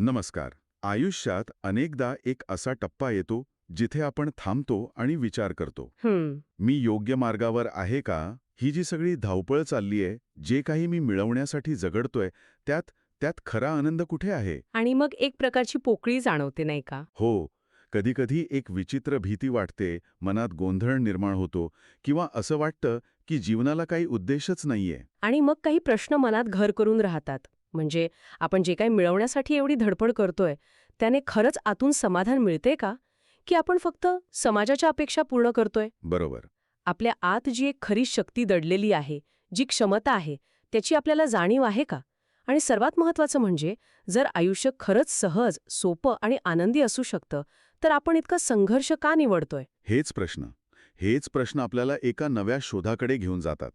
नमस्कार. आयुष्यात अनेकदा एक असा टप्पा येतो जिथे आपण थांबतो आणि विचार करतो. मी योग्य मार्गावर आहे का? ही जी सगळी धावपळ चालली आहे जे काही मी मिळवण्यासाठी जगडतोय त्यात त्यात खरा आनंद कुठे आहे? आणि मग एक प्रकारची पोकळी जाणवते नाही का? हो. कधीकधी एक विचित्र भीती वाटते मनात गोंधळ निर्माण होतो किंवा असं वाटतं की जीवनाला काही उद्देशच नाहीये. आणि मग काही प्रश्न मनात घर करून राहतात. म्हणजे आपण जे काही मिळवण्यासाठी एवढी धडपड करतोय त्याने खरंच आतून समाधान मिळते का? की आपण फक्त समाजाच्या अपेक्षा पूर्ण करतोय? बरोबर. आपल्या आत जी एक खरी शक्ती दडलेली आहे जी क्षमता आहे त्याची आपल्याला जाणीव आहे का? आणि सर्वात महत्वाचं म्हणजे जर आयुष्य खरंच सहज सोपं आणि आनंदी असू शकतं तर आपण इतका संघर्ष का निवडतोय? हेच प्रश्न. हेच प्रश्न आपल्याला एका नव्या शोधाकडे घेऊन जातात.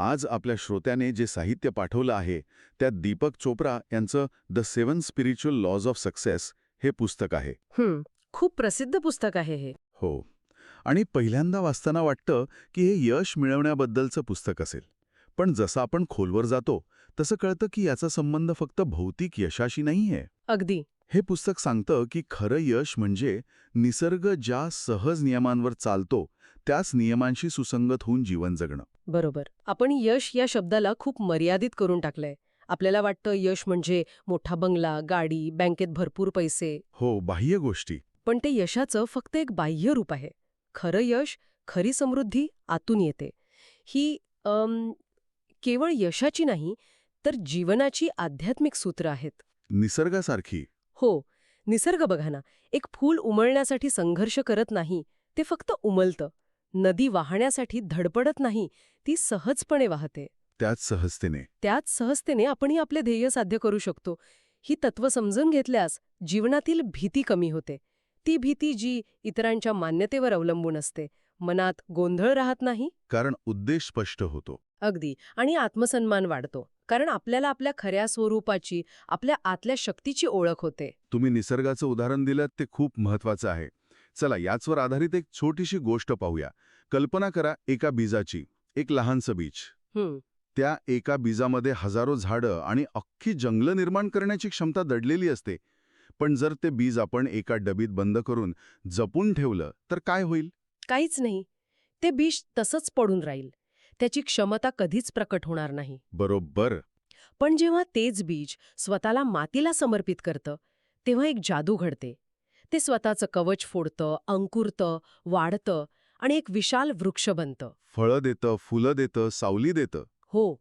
आज आपल्या श्रोत्याने जे साहित्य पाठवलं आहे त्यात दीपक चोप्रा यांचं the seven spiritual laws of success हे पुस्तक आहे. खूप प्रसिद्ध पुस्तक आहे हे. हो. आणि पहिल्यांदा वाचताना वाटतं की हे यश मिळवण्याबद्दलचं पुस्तक असेल. पण जसं आपण खोलवर जातो तसं कळतं की याचा संबंध फक्त भौतिक यशाशी नाहीये. अगदी. हे पुस्तक सांगतं की खरं यश म्हणजे निसर्ग ज्या सहज नियमांवर चालतो त्याच नियमांशी सुसंगत होऊन जीवन जगणं. बरोबर. आपण यश या शब्दाला खूप मर्यादित करून टाकलंय. आपल्याला वाटतं यश म्हणजे मोठा बंगला गाडी बँकेत भरपूर पैसे. हो बाह्य गोष्टी. पण ते यशाचं फक्त एक बाह्य रूप आहे. खरं यश खरी समृद्धी आतून येते. ही अम, केवळ यशाची नाही तर जीवनाची आध्यात्मिक सूत्र आहेत. निसर्गासारखी. हो निसर्ग बघा ना एक फूल उमलण्यासाठी संघर्ष करत नाही ते फक्त उमलतं. नदी वाहण्यासाठी धडपडत नाही ती सहजपणे वाहते. त्याच सहजतेने. त्याच सहजतेने आपणही आपले ध्येय साध्य करू शकतो. ही तत्व समजून घेतल्यास जीवनातील भीती कमी होते. ती भीती जी इतरांच्या मान्यतेवर अवलंबून असते. मनात गोंधळ राहत नाही. कारण उद्देश स्पष्ट होतो. अगदी. आणि आत्मसन्मान वाढतो. कारण आपल्याला आपल्या खऱ्या स्वरूपाची आपल्या आतल्या शक्तीची ओळख होते. तुम्ही निसर्गाचं उदाहरण दिलं ते खूप महत्वाचं आहे. चला याचवर आधारित एक छोटीशी गोष्ट पाहूया. कल्पना करा एका बीजाची एक लहानसं बीज. त्या एका बीजामध्ये हजारो झाडं आणि अख्खी जंगलं निर्माण करण्याची क्षमता दडलेली असते. पण जर ते बीज आपण एका डबीत बंद करून जपून ठेवलं तर काय होईल? काहीच नाही. ते बीज तसंच पडून राहील. त्याची क्षमता कधीच प्रकट होणार नाही. बरोबर. पण जेव्हा तेच बीज स्वतःला मातीला समर्पित करतं तेव्हा एक जादू घडते. ते स्वतःचं कवच फोडतं अंकुरतं वाढतं आणि एक विशाल वृक्ष बनतं. फळं देतं फुलं देतं सावली देतं. हो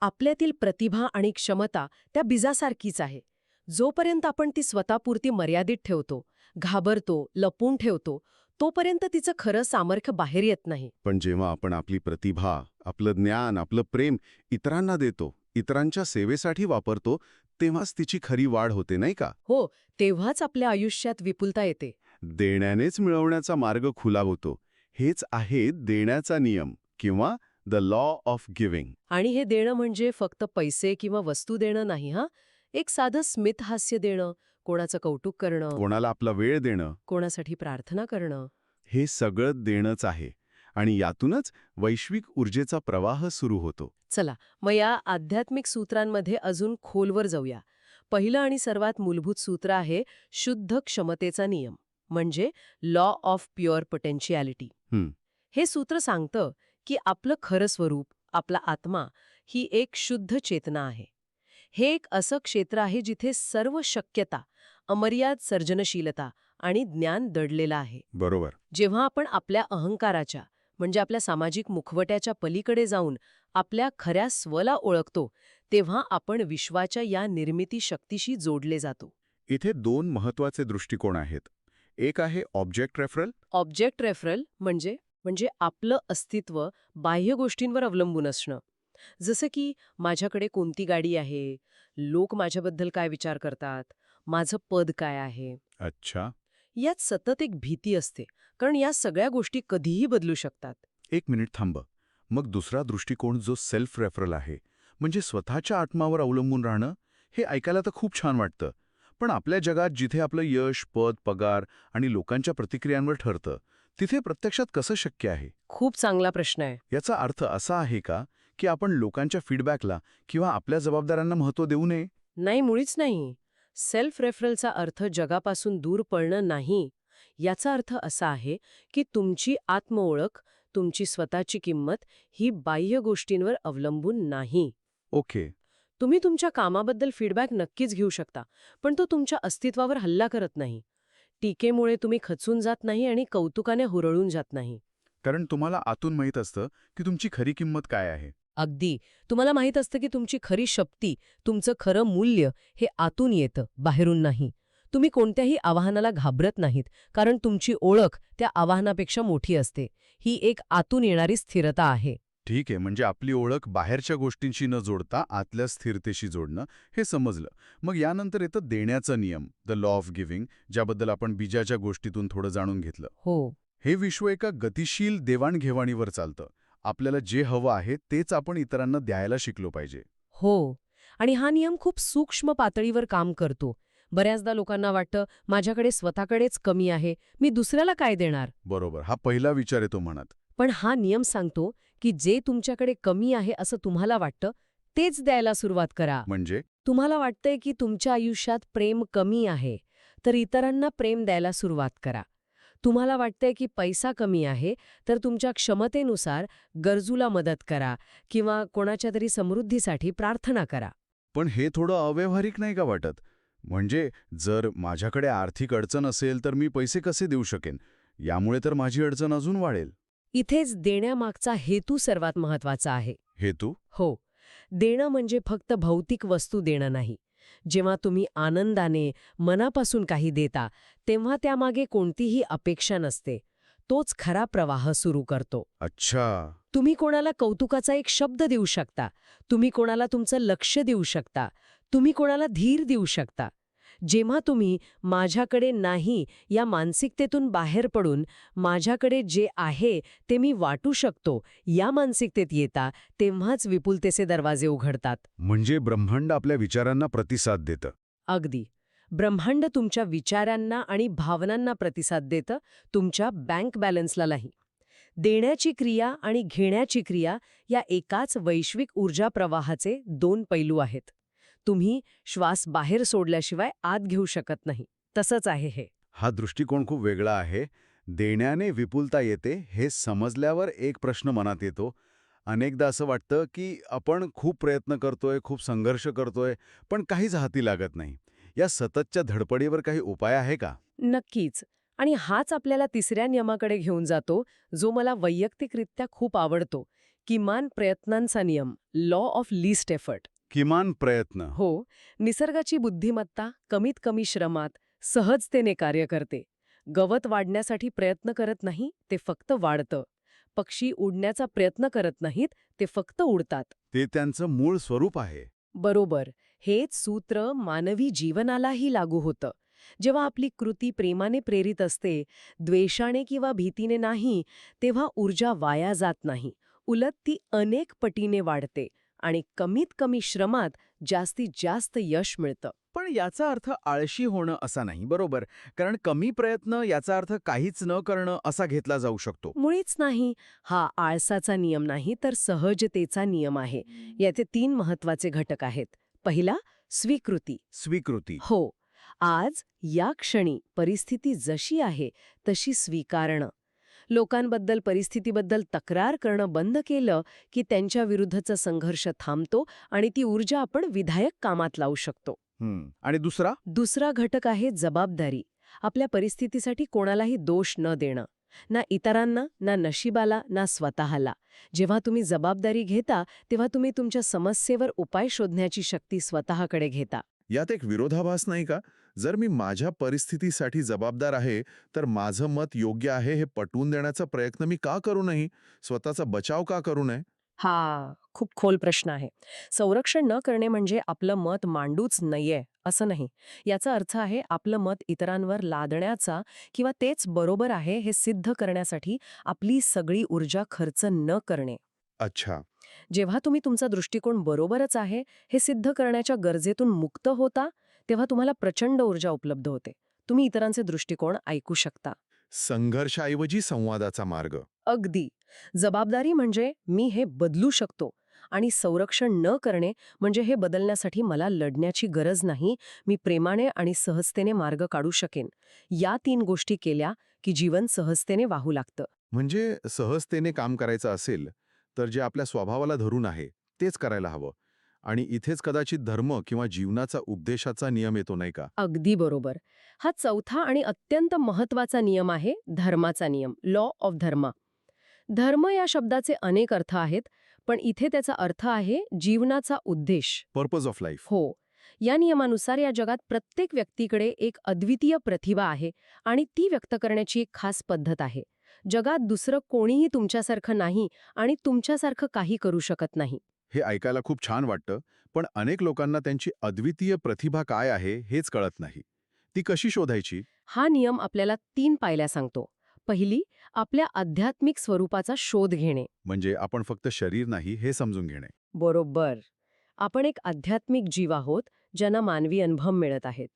आपल्यातील प्रतिभा आणि क्षमता त्या बीजासारखीच आहे. जोपर्यंत आपण ती स्वतःपुरती मर्यादित ठेवतो घाबरतो लपून ठेवतो तोपर्यंत तिचं खरं सामर्थ्य बाहेर येत नाही. पण जेव्हा आपण आपली प्रतिभा आपलं ज्ञान आपलं प्रेम इतरांना देतो इतरांच्या सेवेसाठी वापरतो तेव्हाच तिची खरी वाढ होते नाही का? हो तेव्हाच आपल्या आयुष्यात विपुलता येते. देण्यानेच मिळवण्याचा मार्ग खुला होतो. हेच आहे देण्याचा नियम किंवा द लॉ ऑफ गिव्हिंग आणि हे देणं म्हणजे फक्त पैसे किंवा वस्तू देणं नाही हा? एक साधं स्मित हास्य देणं कोणाचं कौतुक करणं कोणाला आपला वेळ देणं. कोणासाठी प्रार्थना करणं. हे सगळं देणंच आहे आणि यातूनच वैश्विक ऊर्जेचा प्रवाह सुरू होतो. चला मग या आध्यात्मिक सूत्रांमध्ये अजून खोलवर जाऊया. पहिलं आणि सर्वात मूलभूत सूत्र आहे शुद्ध क्षमतेचा नियम म्हणजे लॉ ऑफ प्युअर पोटेन्शियालिटी हं. हे सूत्र सांगतं की आपलं खरं स्वरूप आपला आत्मा ही एक शुद्ध चेतना आहे. हे एक असं क्षेत्र आहे जिथे सर्व शक्यता अमर्याद सर्जनशीलता आणि ज्ञान दडलेलं आहे. बरोबर. जेव्हा आपण आपल्या अहंकाराच्या म्हणजे आपल्या सामाजिक मुखवट्याच्या पलीकडे जाऊन आपल्या खऱ्या स्वला ओळखतो तेव्हा आपण विश्वाच्या या निर्मिती शक्तीशी जोडले जातो. इथे दोन महत्त्वाचे दृष्टिकोन आहेत. एक आहे ऑब्जेक्ट रेफरल. ऑब्जेक्ट रेफरल म्हणजे म्हणजे आपलं अस्तित्व बाह्य गोष्टींवर अवलंबून असणं. जसं की माझ्याकडे कोणती गाडी आहे? लोक माझ्याबद्दल काय विचार करतात? माझं पद काय आहे? अच्छा. यात सतत एक भीती असते कारण या सगळ्या गोष्टी कधीही बदलू शकतात. एक मिनिट थांब. मग दुसरा दृष्टिकोन जो सेल्फ रेफरल आहे म्हणजे स्वतःच्या आत्मावर अवलंबून राहणं हे ऐकायला तर खूप छान वाटतं. पण आपल्या जगात जिथे आपलं यश पद पगार आणि लोकांच्या प्रतिक्रियांवर ठरतं तिथे प्रत्यक्षात कसं शक्य आहे? खूप चांगला प्रश्न आहे. याचा अर्थ असा आहे का की आपण लोकांच्या फीडबॅकला किंवा आपल्या जबाबदाऱ्यांना महत्त्व देऊ नये? नाही मुळीच नाही. सेल्फ रेफरलचा अर्थ जगापासून दूर पळणं नाही. याचा अर्थ असा आहे की तुमची आत्मओळख तुमची स्वतःची किंमत ही बाह्य गोष्टींवर अवलंबून नाही. ओके. तुम्ही तुमच्या कामाबद्दल फीडबॅक नक्कीच घेऊ शकता पण तो तुमच्या अस्तित्वावर हल्ला करत नाही. टीकेमुळे तुम्ही खचून जात नाही आणि कौतुकाने हुरळून जात नाही. कारण तुम्हाला आतून माहीत असतं की तुमची खरी किंमत काय आहे. अगदी. तुम्हाला माहीत असतं की तुमची खरी शक्ती तुमचं खरं मूल्य हे आतून येतं बाहेरून नाही. तुम्ही कोणत्याही आव्हानाला घाबरत नाहीत कारण तुमची ओळख त्या आव्हानापेक्षा मोठी असते. ही एक आतून येणारी स्थिरता आहे. ठीक आहे म्हणजे आपली ओळख बाहेरच्या गोष्टींशी न जोडता आतल्या स्थिरतेशी जोडणं हे समजलं. मग यानंतर येतं देण्याचा नियम द लॉ ऑफ गिव्हिंग ज्याबद्दल आपण बीजाच्या गोष्टीतून थोडं जाणून घेतलं. हो. हे विश्व एका गतिशील देवाणघेवाणीवर चालतं. आपल्याला जे हवं आहे तेच आपण इतरांना द्यायला शिकलो पाहिजे. हो. आणि हा नियम खूप सूक्ष्म पातळीवर काम करतो. बऱ्याचदा लोकांना वाटतं माझ्याकडे स्वतःकडेच कमी आहे मी दुसऱ्याला काय देणार? बरोबर. हा पहिला विचार येतो मनात. पण हा नियम सांगतो की जे तुमच्याकडे कमी आहे असं तुम्हाला वाटतं तेच द्यायला सुरुवात करा. म्हणजे? तुम्हाला वाटतंय की तुमच्या आयुष्यात प्रेम कमी आहे तर इतरांना प्रेम द्यायला सुरुवात करा. तुम्हाला वाटतंय की पैसा कमी आहे तर तुमच्या क्षमतेनुसार गरजूला मदत करा किंवा कोणाच्या तरी समृद्धीसाठी प्रार्थना करा. पण हे थोडं अव्यवहारिक नाही का वाटत? म्हणजे जर माझ्याकडे आर्थिक अडचण असेल तर मी पैसे कसे देऊ शकेन? यामुळे तर माझी अडचण अजून वाढेल. इथेच देण्यामागचा हेतू सर्वात महत्त्वाचा आहे. हेतू? हो. देणं म्हणजे फक्त भौतिक वस्तू देणं नाही. जेव्हा तुम्ही आनंदाने मनापासून काही देता तेव्हा त्यामागे कोणतीही अपेक्षा नसते. तोच खरा प्रवाह सुरू करतो. अच्छा. तुम्ही कोणाला कौतुकाचा एक शब्द देऊ शकता. तुम्ही कोणाला तुमचं लक्ष देऊ शकता. तुम्ही कोणाला धीर देऊ शकता. जेव्हा तुम्ही माझ्याकडे नाही या मानसिकतेतून बाहेर पडून माझ्याकडे जे आहे ते मी वाटू शकतो या मानसिकतेत येता तेव्हाच विपुलतेचे दरवाजे उघडतात. म्हणजे ब्रह्मांड आपल्या विचारांना प्रतिसाद देतं. अगदी. ब्रह्मांड तुमच्या विचारांना आणि भावनांना प्रतिसाद देतं तुमच्या बँक बॅलन्सला नाही. देण्याची क्रिया आणि घेण्याची क्रिया या एकाच वैश्विक ऊर्जा प्रवाहाचे दोन पैलू आहेत. तुम्ही श्वास बाहेर सोडल्याशिवाय आत घेऊ शकत नाही. तसंच आहे हे. हा दृष्टिकोन खूप वेगळा आहे. देण्याने विपुलता येते हे समजल्यावर एक प्रश्न मनात येतो. अनेकदा असं वाटतं की आपण खूप प्रयत्न करतोय खूप संघर्ष करतोय पण काहीच हाती लागत नाही. या सततच्या धडपडीवर काही उपाय आहे का? नक्कीच. आणि हाच आपल्याला तिसऱ्या नियमाकडे घेऊन जातो जो मला वैयक्तिकरित्या खूप आवडतो. किमान प्रयत्नांचा नियम लॉ ऑफ लिस्ट एफर्ट किमान प्रयत्न. हो निसर्गाची बुद्धिमत्ता कमीत कमी श्रमात सहजतेने कार्य करते. गवत वाढण्यासाठी प्रयत्न करत नाही ते फक्त वाढतं. पक्षी उडण्याचा प्रयत्न करत नाहीत ते फक्त उडतात. ते त्यांचं मूळ स्वरूप आहे. बरोबर. हेच सूत्र मानवी जीवनालाही लागू होतं. जेव्हा आपली कृती प्रेमाने प्रेरित असते द्वेषाने किंवा भीतीने नाही तेव्हा ऊर्जा वाया जात नाही. उलट ती अनेक पटीने वाढते आणि कमीत कमी श्रमात जास्तीत जास्त यश मिळतं. पण याचा अर्थ आळशी होणं असा नाही बरोबर? कारण कमी प्रयत्न याचा अर्थ काहीच न करणं असा घेतला जाऊ शकतो. मुळीच नाही. हा आळसाचा नियम नाही तर सहजतेचा नियम आहे. याचे तीन महत्त्वाचे घटक आहेत. पहिला स्वीकृती. स्वीकृती. हो. आज या क्षणी परिस्थिती जशी आहे तशी स्वीकारणं. लोकांबद्दल परिस्थितीबद्दल तक्रार करणं बंद केलं की त्यांच्या विरुद्धचा संघर्ष थांबतो आणि ती ऊर्जा आपण विधायक कामात लावू शकतो. आणि दुसरा? दुसरा घटक आहे जबाबदारी. आपल्या परिस्थितीसाठी कोणालाही दोष न देणं. ना इतरांना ना नशिबाला ना स्वतःला. जेव्हा तुम्ही जबाबदारी घेता तेव्हा तुम्ही तुमच्या समस्येवर उपाय शोधण्याची शक्ती स्वतःकडे घेता. यात एक विरोधाभास नाही का? जर मी माझ्या परिस्थितीसाठी जबाबदार आहे तर माझं मत योग्य आहे हे पटवून देण्याचा प्रयत्न मी का करू नये? स्वतःचा बचाव का करू नये? हा. खूप खोल प्रश्न आहे. संरक्षण न करणे म्हणजे आपलं मत मांडूच नाहीये असं नाही. याचा अर्थ आहे आपलं मत इतरांवर लादण्याचा किंवा तेच बरोबर आहे हे सिद्ध करण्यासाठी आपली सगळी ऊर्जा खर्च न करणे. अच्छा. जेव्हा तुम्ही तुमचा दृष्टिकोन बरोबरच आहे हे सिद्ध करण्याच्या गरजेतून मुक्त होता तेव्हा तुम्हाला प्रचंड ऊर्जा उपलब्ध होते. तुम्ही इतरांचे दृष्टिकोन ऐकू शकता. संघर्षाऐवजी संवादाचा मार्ग. अगदी. जबाबदारी म्हणजे मी हे बदलू शकतो. आणि संरक्षण न करणे म्हणजे हे बदलण्यासाठी मला लढण्याची गरज नाही मी प्रेमाने आणि सहजतेने मार्ग काढू शकेन. या तीन गोष्टी केल्या की जीवन सहजतेने वाहू लागतं. म्हणजे सहजतेने काम करायचं असेल तर जे आपल्या स्वभावाला धरून आहे तेच करायला हवं. आणि इथेच कदाचित धर्म किंवा जीवनाचा उपदेशाचा नियम येतो नाही का? अगदी बरोबर. हा चौथा आणि अत्यंत महत्त्वाचा नियम आहे धर्माचा नियम लॉ ऑफ धर्मा. धर्म या शब्दाचे अनेक अर्थ आहेत पण इथे त्याचा अर्थ आहे जीवनाचा उद्देश. पर्पज ऑफ लाईफ हो. या नियमानुसार या जगात प्रत्येक व्यक्तीकडे एक अद्वितीय प्रतिभा आहे आणि ती व्यक्त करण्याची एक खास पद्धत आहे. जगात दुसरं कोणीही तुमच्यासारखं नाही आणि तुमच्यासारखं काही करू शकत नाही. हे ऐकायला खूप छान वाटतं पण अनेक लोकांना त्यांची अद्वितीय प्रतिभा काय आहे हेच कळत नाही. ती कशी शोधायची? हा नियम आपल्याला तीन पायऱ्या सांगतो. पहिली आपल्या आध्यात्मिक स्वरूपाचा शोध घेणे. म्हणजे आपण फक्त शरीर नाही हे समजून घेणे. बरोबर. आपण एक आध्यात्मिक जीव आहोत ज्यांना मानवी अनुभव मिळत आहेत.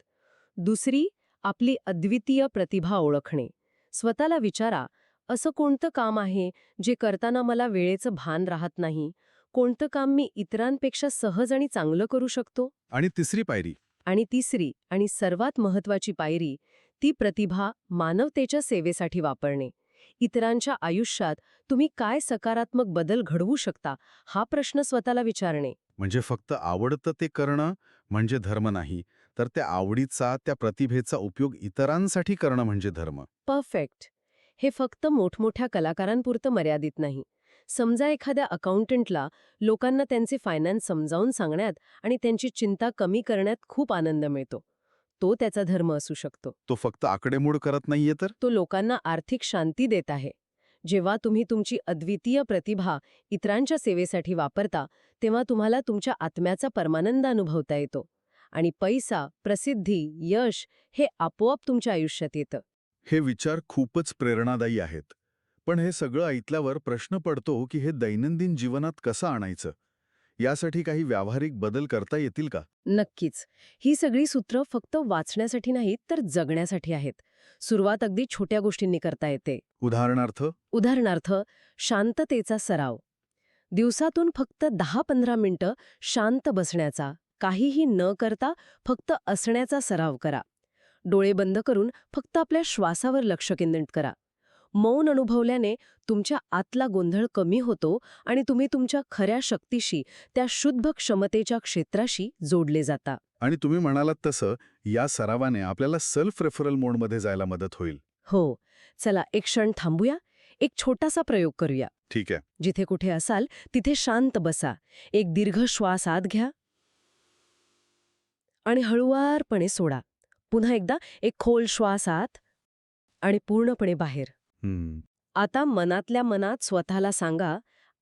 दुसरी आपली अद्वितीय प्रतिभा ओळखणे. स्वतःला विचारा असं कोणतं काम आहे जे करताना मला वेळेचं भान राहत नाही? कोणतं काम मी इतरांपेक्षा सहज आणि चांगलं करू शकतो? आणि तिसरी पायरी. आणि तिसरी आणि सर्वात महत्वाची पायरी ती प्रतिभा मानवतेच्या सेवेसाठी वापरणे. इतरांच्या आयुष्यात तुम्ही काय सकारात्मक बदल घडवू शकता हा प्रश्न स्वतःला विचारणे. म्हणजे फक्त आवडतं ते करणं म्हणजे धर्म नाही तर त्या आवडीचा त्या प्रतिभेचा उपयोग इतरांसाठी करणं म्हणजे धर्म. परफेक्ट. हे फक्त मोठमोठ्या कलाकारांपुरतं मर्यादित नाही. समजा एखाद्या अकाउंटंटला लोकांना त्यांचे फायनान्स समजावून सांगण्यात आणि त्यांची चिंता कमी करण्यात खूप आनंद मिळतो. तो त्याचा धर्म असू शकतो. तो फक्त आकडेमोड करत नाहीये तर? तो लोकांना आर्थिक शांती देत आहे. जेव्हा तुम्ही तुमची अद्वितीय प्रतिभा इतरांच्या सेवेसाठी वापरता तेव्हा तुम्हाला तुमच्या आत्म्याचा परमानंद अनुभवता येतो. आणि पैसा प्रसिद्धी यश हे आपोआप तुमच्या आयुष्यात येतं. हे विचार खूपच प्रेरणादायी आहेत. पण हे सगळं ऐकल्यावर प्रश्न पडतो की हे दैनंदिन जीवनात कसं आणायचं? यासाठी काही व्यावहारिक बदल करता येतील का? नक्कीच. ही सगळी सूत्र फक्त वाचण्यासाठी नाहीत तर जगण्यासाठी आहेत. सुरुवात अगदी छोट्या गोष्टींनी करता येते. उदाहरणार्थ? उदाहरणार्थ शांततेचा सराव. दिवसातून फक्त दहा पंधरा मिनिटं शांत बसण्याचा. काहीही न करता फक्त असण्याचा सराव करा. डोळे बंद करून फक्त आपल्या श्वासावर लक्ष केंद्रित करा. मौन अनुभवल्याने तुमच्या आतला गोंधळ कमी होतो आणि तुम्ही तुमच्या खऱ्या शक्तीशी त्या शुद्ध क्षमतेच्या क्षेत्राशी जोडले जाता. आणि तुम्ही म्हणालात तसं या सरावाने आपल्याला सेल्फ रेफरल मोडमध्ये जायला मदत होईल. हो. चला एक क्षण थांबूया. एक छोटासा प्रयोग करूया. ठीक आहे. जिथे कुठे असाल तिथे शांत बसा. एक दीर्घ श्वास आत घ्या. आणि हळुवारपणे सोडा. पुन्हा एकदा एक खोल श्वास आत आणि पूर्णपणे बाहेर. आता मनातल्या मनात स्वतःला सांगा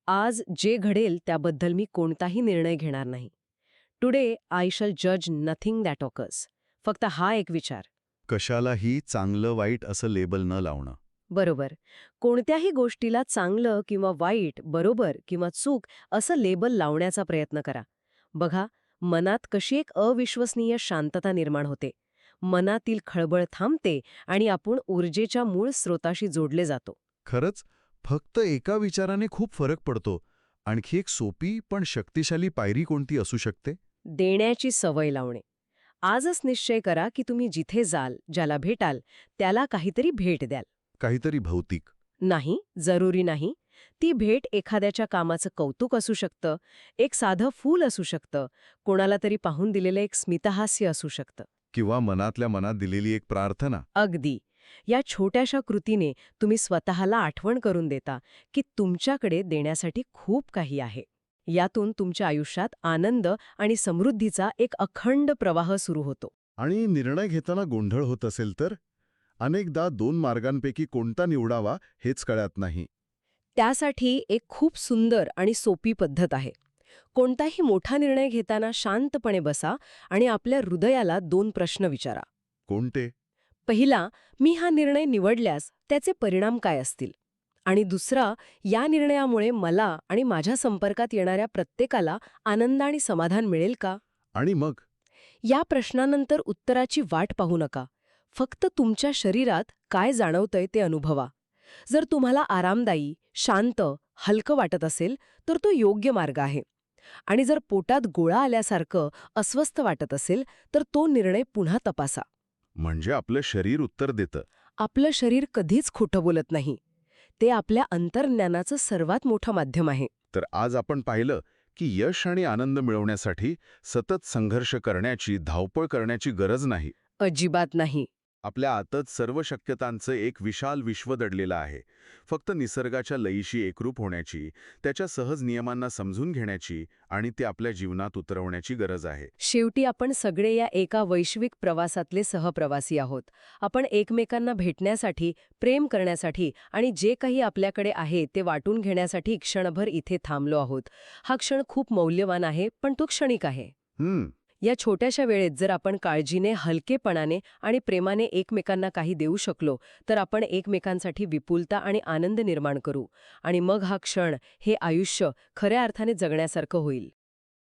आज जे घडेल त्याबद्दल मी कोणताही निर्णय घेणार नाही. टुडे आय शल जज नथिंग दॅट ऑकर्स फक्त हा एक विचार. कशालाही चांगलं वाईट असं लेबल न लावणं. बरोबर. कोणत्याही गोष्टीला चांगलं किंवा वाईट बरोबर किंवा चूक असं लेबल लावण्याचा प्रयत्न करा. बघा मनात कशी एक अविश्वसनीय शांतता निर्माण होते. मनातील खळबळ थांबते आणि आपण ऊर्जेच्या मूळ स्रोताशी जोडले जातो. खरंच फक्त एका विचाराने खूप फरक पडतो. आणखी एक सोपी पण शक्तिशाली पायरी कोणती असू शकते? देण्याची सवय लावणे. आजच निश्चय करा की तुम्ही जिथे जाल ज्याला भेटाल त्याला काहीतरी भेट द्याल. काहीतरी भौतिक. नाही जरुरी नाही. ती भेट एखाद्याच्या कामाचं कौतुक असू शकतं एक साधं फूल असू शकतं कोणाला तरी पाहून दिलेलं एक स्मितहास्य असू शकतं. किंवा मनातल्या मनात दिलेली एक प्रार्थना. अगदी. या छोट्याशा कृतीने तुम्ही स्वतःला आठवण करून देता की तुमच्याकडे देण्यासाठी खूप काही आहे. यातून तुमच्या आयुष्यात आनंद आणि समृद्धीचा एक अखंड प्रवाह सुरू होतो. आणि निर्णय घेताना गोंधळ होत असेल तर? अनेकदा दोन मार्गांपैकी कोणता निवडावा हेच कळत नाही. त्यासाठी एक खूप सुंदर आणि सोपी पद्धत आहे. कोणताही मोठा निर्णय घेताना शांतपणे बसा आणि आपल्या हृदयाला दोन प्रश्न विचारा. कोणते? पहिला मी हा निर्णय निवडल्यास त्याचे परिणाम काय असतील? आणि दुसरा या निर्णयामुळे मला आणि माझ्या संपर्कात येणाऱ्या प्रत्येकाला आनंद आणि समाधान मिळेल का? आणि मग? या प्रश्नानंतर उत्तराची वाट पाहू नका. फक्त तुमच्या शरीरात काय जाणवतंय ते अनुभवा. जर तुम्हाला आरामदायी शांत हलकं वाटत असेल तर तो योग्य मार्ग आहे. आणि जर पोटात गोळा आल्यासारखं अस्वस्थ वाटत असेल तर तो निर्णय पुन्हा तपासा. म्हणजे आपलं शरीर उत्तर देतं. आपलं शरीर कधीच खोटं बोलत नाही. ते आपल्या अंतर्ज्ञानाचं सर्वात मोठं माध्यम आहे. तर आज आपण पाहिलं की यश आणि आनंद मिळवण्यासाठी सतत संघर्ष करण्याची धावपळ करण्याची गरज नाही. अजिबात नाही. आपल्या आतच सर्व शक्यतांचं एक विशाल विश्व दडलेलं आहे. फक्त निसर्गाच्या लयीशी एकरूप होण्याची त्याच्या सहज नियमांना समजून घेण्याची आणि ते आपल्या जीवनात उतरवण्याची गरज आहे. शेवटी आपण सगळे या एका वैश्विक प्रवासातले सहप्रवासी आहोत. आपण एकमेकांना भेटण्यासाठी प्रेम करण्यासाठी आणि जे काही आपल्याकडे आहे ते वाटून घेण्यासाठी क्षणभर इथे थांबलो आहोत. हा क्षण खूप मौल्यवान आहे पण तो क्षणिक आहे. हम्म. या छोट्याशा वेळेत जर आपण काळजीने हलकेपणाने आणि प्रेमाने एकमेकांना काही देऊ शकलो तर आपण एकमेकांसाठी विपुलता आणि आनंद निर्माण करू. आणि मग हा क्षण हे आयुष्य खऱ्या अर्थाने जगण्यासारखं होईल.